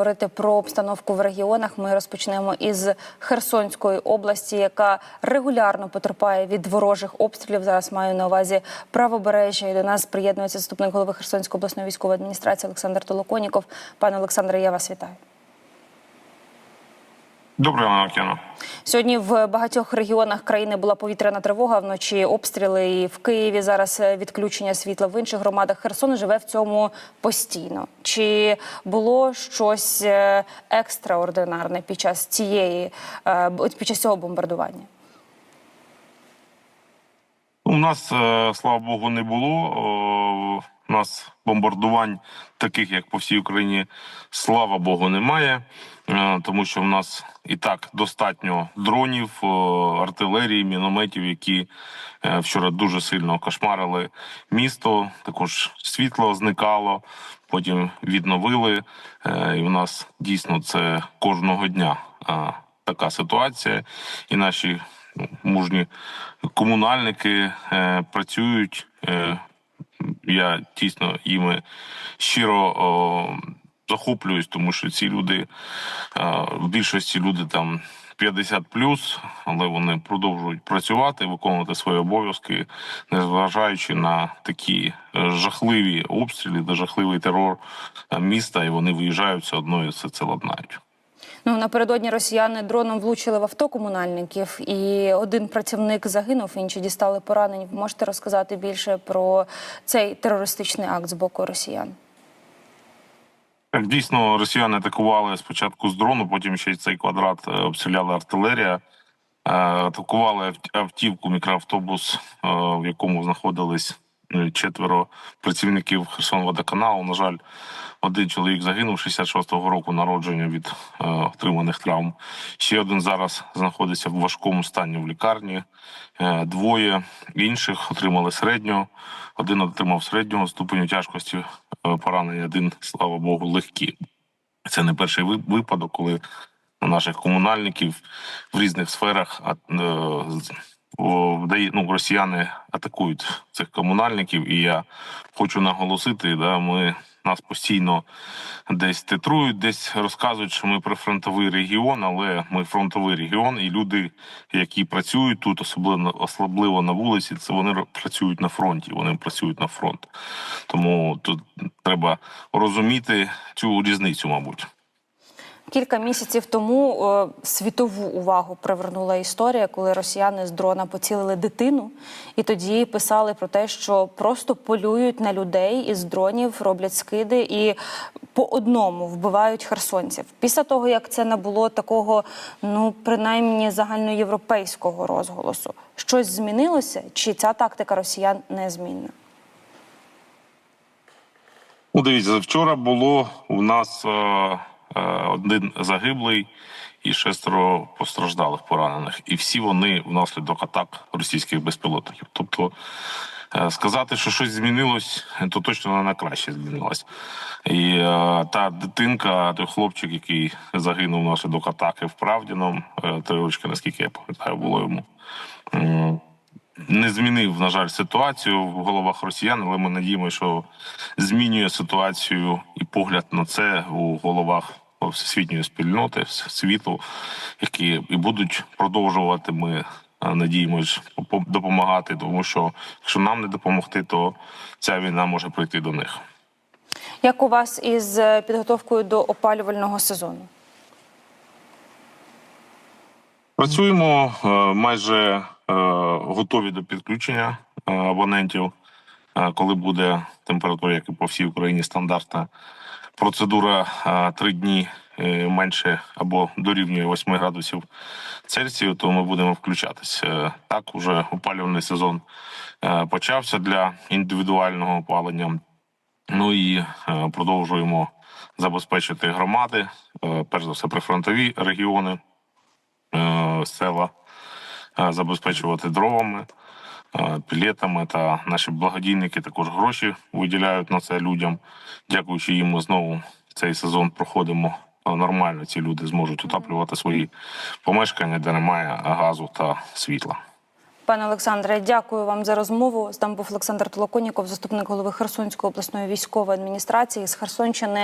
Говорити про обстановку в регіонах. Ми розпочнемо із Херсонської області, яка регулярно потерпає від ворожих обстрілів. Зараз маю на увазі правобережжя. І до нас приєднується заступник голови Херсонської обласної військової адміністрації Олександр Толоконіков. Пане Олександре, я вас вітаю. Доброго ранку, Яна. Сьогодні в багатьох регіонах країни була повітряна тривога. Вночі обстріли і в Києві зараз е, відключення світла. В інших громадах Херсон живе в цьому постійно. Чи було щось е, екстраординарне під час цієї е, під час цього бомбардування? У нас, слава Богу, не було. Нас бомбардувань, таких як по всій Україні, слава Богу, немає. Е, Тому що в нас і так достатньо дронів, артилерії, мінометів, які е, вчора дуже сильно кошмарили місто. Також світло зникало, потім відновили. Е, І в нас дійсно це кожного дня е, така ситуація. І наші ну, мужні комунальники е, працюють. Я дійсно їми щиро о, захоплююсь, тому що ці люди е, в більшості люди там 50 але вони продовжують працювати, виконувати свої обов'язки, незважаючи на такі е, жахливі обстріли, та жахливий терор е, міста, і вони виїжджають все одно і все це ладнають. Ну напередодні росіяни дроном влучили в авто комунальників, і один працівник загинув, інші дістали поранень. Можете розказати більше про цей терористичний акт з боку росіян? Так, дійсно, росіяни атакували спочатку з дрону, потім ще й цей квадрат е, обстріляла артилерія. Е, Атакували автівку, мікроавтобус, е, в якому знаходились четверо працівників Херсонводоканалу. На жаль, один чоловік загинув 66-го року народження від е, отриманих травм. Ще один зараз знаходиться в важкому стані в лікарні. Е, Двоє інших отримали середнього. Один отримав середнього ступеню тяжкості е, поранення, один, слава Богу, легкі. Це не перший випадок, коли на наших комунальників в різних сферах е, ну, росіяни атакують цих комунальників. І я хочу наголосити, да, ми нас постійно десь титрують, десь розказують, що ми прифронтовий регіон, але ми фронтовий регіон, і люди, які працюють тут, особливо особливо на вулиці, це вони працюють на фронті. Вони працюють на фронт. Тому тут треба розуміти цю різницю, мабуть. Кілька місяців тому е, світову увагу привернула історія, коли росіяни з дрона поцілили дитину, і тоді писали про те, що просто полюють на людей із дронів, роблять скиди і по одному вбивають херсонців. Після того як це набуло такого, ну принаймні загальноєвропейського розголосу, щось змінилося, чи ця тактика росіян незмінна? Ну, дивіться, вчора було у нас е, один загиблий і шестеро постраждалих поранених, і всі вони внаслідок атак російських безпілотників. Тобто е, сказати, що щось змінилось, то точно не на краще змінилось. І е, та дитинка, той хлопчик, який загинув внаслідок атаки в Правдіном, е, три рочки, наскільки я пам'ятаю, було йому. Не змінив, на жаль, ситуацію в головах росіян, але ми надіємося, що змінює ситуацію і погляд на це у головах всесвітньої спільноти, світу, які і будуть продовжувати. Ми е, надіємось допомагати, тому що якщо нам не допомогти, то ця війна може прийти до них. Як у вас із е, підготовкою до опалювального сезону? Працюємо е, майже готові до підключення е, абонентів. Е, Коли буде температура, як і по всій Україні, стандартна процедура е, три дні е, менше або дорівнює 8 градусів Цельсію, то ми будемо включатись. Е, Так, уже опалювальний сезон е, почався для індивідуального опалення. Ну і е, продовжуємо забезпечити громади, е, перш за все, прифронтові регіони е, села е, забезпечувати дровами, пілетами та наші благодійники також гроші виділяють на це людям. Дякуючи їм, ми знову цей сезон проходимо нормально. Ці люди зможуть утаплювати свої помешкання, де немає газу та світла. Пане Олександре, дякую вам за розмову. З нами був Олександр Толоконіков, заступник голови Херсонської обласної військової адміністрації з Херсонщини.